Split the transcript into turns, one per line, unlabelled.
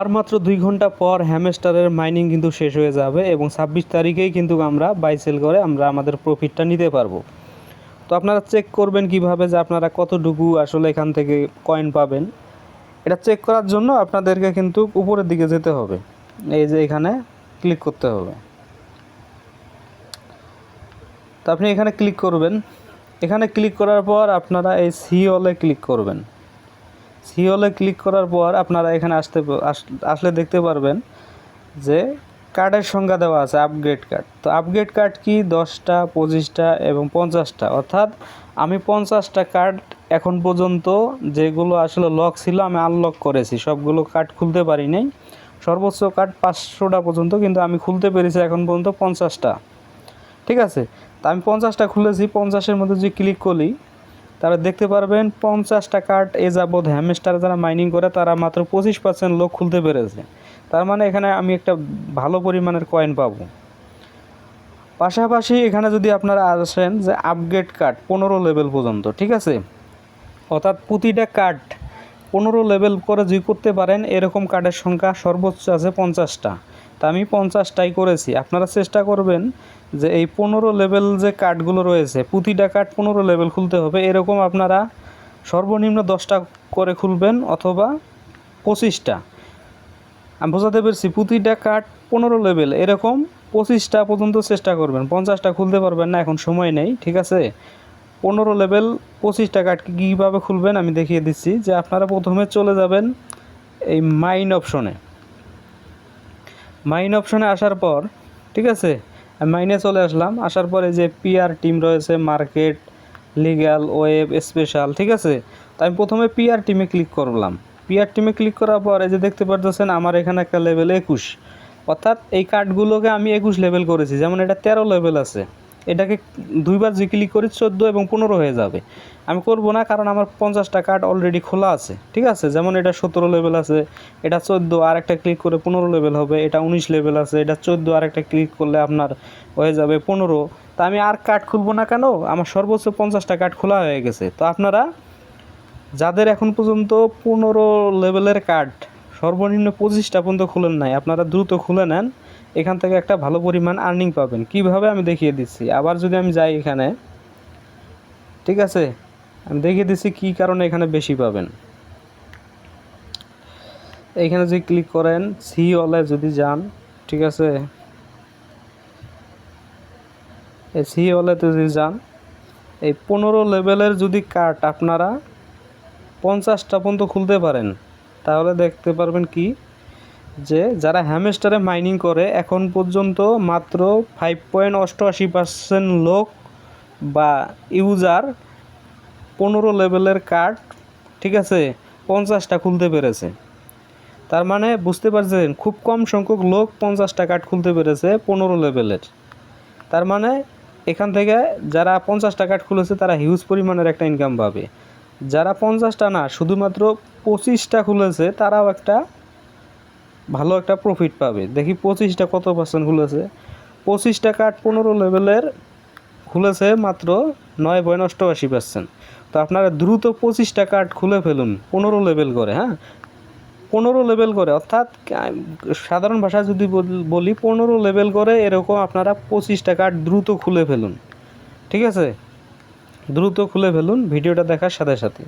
আর মাত্র দুই ঘণ্টা পর হ্যামস্টারের মাইনিং কিন্তু শেষ হয়ে যাবে এবং ছাব্বিশ তারিখেই কিন্তু আমরা বাই সেল করে আমরা আমাদের প্রফিটটা নিতে পারব। তো আপনারা চেক করবেন কীভাবে যে আপনারা কতটুকু আসলে এখান থেকে কয়েন পাবেন। এটা চেক করার জন্য আপনাদেরকে কিন্তু উপরের দিকে যেতে হবে। এই যে এখানে ক্লিক করতে হবে। তো আপনি এখানে ক্লিক করবেন। এখানে ক্লিক করার পর আপনারা এই সি হলে ক্লিক করবেন। সি হলে ক্লিক করার পর আপনারা এখানে আসতে আসলে দেখতে পারবেন যে কার্ডের সংখ্যা দেওয়া আছে আপগ্রেড কার্ড তো আপগ্রেড কার্ড কি দশটা, পঁচিশটা এবং পঞ্চাশটা? অর্থাৎ আমি পঞ্চাশটা কার্ড এখন পর্যন্ত যেগুলো আসলে লক ছিল আমি আনলক করেছি। সবগুলো কার্ড খুলতে পারি নাই। সর্বোচ্চ কার্ড পাঁচশোটা পর্যন্ত কিন্তু আমি খুলতে পেরেছি এখন পর্যন্ত পঞ্চাশটা। ঠিক আছে? তা আমি পঞ্চাশটা খুলেছি, পঞ্চাশের মধ্যে যদি ক্লিক করি তারা দেখতে পারবেন পঞ্চাশটা কার্ড এ যাবৎ হ্যামস্টার যারা মাইনিং করে, তারা মাত্র পঁচিশ পার্সেন্ট লোক খুলতে পেরেছে। তার মানে এখানে আমি একটা ভালো পরিমাণের কয়েন পাবো। পাশাপাশি এখানে যদি আপনারা আসেন যে আপগ্রেড কার্ড পনেরো লেভেল পর্যন্ত, ঠিক আছে? অর্থাৎ প্রতিটা কার্ড পনেরো লেভেল করে যদি করতে পারেন, এরকম কার্ডের সংখ্যা সর্বোচ্চ আছে পঞ্চাশটা। তা আমি পঞ্চাশটাই করেছি। আপনারা চেষ্টা করবেন যে এই পনেরো লেভেল যে কার্ডগুলো রয়েছে, প্রতিটা কার্ড পনেরো লেভেল খুলতে হবে। এরকম আপনারা সর্বনিম্ন দশটা করে খুলবেন অথবা পঁচিশটা। আমি বোঝাতে পেরেছি, প্রতিটা কার্ড পনেরো লেভেল এরকম পঁচিশটা পর্যন্ত চেষ্টা করবেন। পঞ্চাশটা খুলতে পারবেন না, এখন সময় নেই, ঠিক আছে? পনেরো লেভেল পঁচিশটা কার্ড কীভাবে খুলবেন আমি দেখিয়ে দিচ্ছি, যে আপনারা প্রথমে চলে যাবেন এই মাইন অপশনে মাইন অপশনে আসার পর, ঠিক আছে? মাইনে চলে আসলাম। আসার পরে যে পিআর টিম রয়েছে মার্কেট লিগ্যাল ওয়েব স্পেশাল ঠিক আছে? তো আমি প্রথমে পিআর টিমে ক্লিক করলাম। পিআর টিমে ক্লিক করার পরে যে দেখতে পারতেছেন, আমার এখানে একটা লেভেল একুশ। অর্থাৎ এই কার্ডগুলোকে আমি একুশ লেভেল করেছি, যেমন এটা তেরো লেভেল আছে। এটাকে দুইবার যে ক্লিক করি চোদ্দ এবং পনেরো হয়ে যাবে। আমি করব না, কারণ আমার পঞ্চাশটা কার্ড অলরেডি খোলা আছে, ঠিক আছে? যেমন এটা সতেরো লেভেল আছে, এটা চোদ্দ আর একটা ক্লিক করে পনেরো লেভেল হবে, এটা উনিশ লেভেল আছে, এটা চোদ্দ আর একটা ক্লিক করলে আপনার হয়ে যাবে পনেরো। তা আমি আর কার্ড খুলবো না কেন? আমার সর্বোচ্চ পঞ্চাশটা কার্ড খোলা হয়ে গেছে। তো আপনারা, যাদের এখন পর্যন্ত পনেরো লেভেলের কার্ড সর্বনিম্ন পঁচিশটা পর্যন্ত খুলেন নাই, আপনারা দ্রুত খুলে নেন। এখান থেকে একটা ভালো পরিমাণ আর্নিং পাবেন। কীভাবে আমি দেখিয়ে দিচ্ছি? আবার যদি আমি যাই এখানে, ঠিক আছে? আমি দেখিয়ে দিচ্ছি কী কারণে এখানে বেশি পাবেন। এইখানে যদি ক্লিক করেন সি অলে যদি যান, ঠিক আছে? এই সি অলেতে যদি যান, এই পনেরো লেভেলের যদি কার্ড আপনারা পঞ্চাশটা পর্যন্ত খুলতে পারেন, তাহলে দেখতে পারবেন কি যে যারা হ্যামেস্টারে মাইনিং করে, এখন পর্যন্ত মাত্র ফাইভ পয়েন্ট অষ্টআশি পার্সেন্ট লোক বা ইউজার পনেরো লেভেলের কার্ড, ঠিক আছে, পঞ্চাশটা খুলতে পেরেছে। তার মানে বুঝতে পারছেন, খুব কম সংখ্যক লোক পঞ্চাশটা কার্ড খুলতে পেরেছে পনেরো লেভেলের। তার মানে এখান থেকে যারা পঞ্চাশটা কার্ড খুলেছে, তারা হিউজ পরিমাণের একটা ইনকাম পাবে। যারা পঞ্চাশটা না, শুধুমাত্র পঁচিশটা খুলেছে, তারাও একটা ভালো একটা প্রফিট পাবে। দেখি পঁচিশটা কত পার্সেন্ট খুলেছে? পঁচিশটা কার্ড পনেরো লেভেলের খুলেছে মাত্র নয় পয়েন্ট অষ্টআশি পার্সেন্ট তো আপনারা দ্রুত পঁচিশটা কার্ড খুলে ফেলুন পনেরো লেভেল করে হ্যাঁ? পনেরো লেভেল করে, অর্থাৎ সাধারণ ভাষায় যদি বল- বলি পনেরো লেভেল করে এরকম আপনারা পঁচিশটা কার্ড দ্রুত খুলে ফেলুন। ঠিক আছে? দ্রুত খুলে ফেলুন, ভিডিওটা দেখার সাথে সাথে।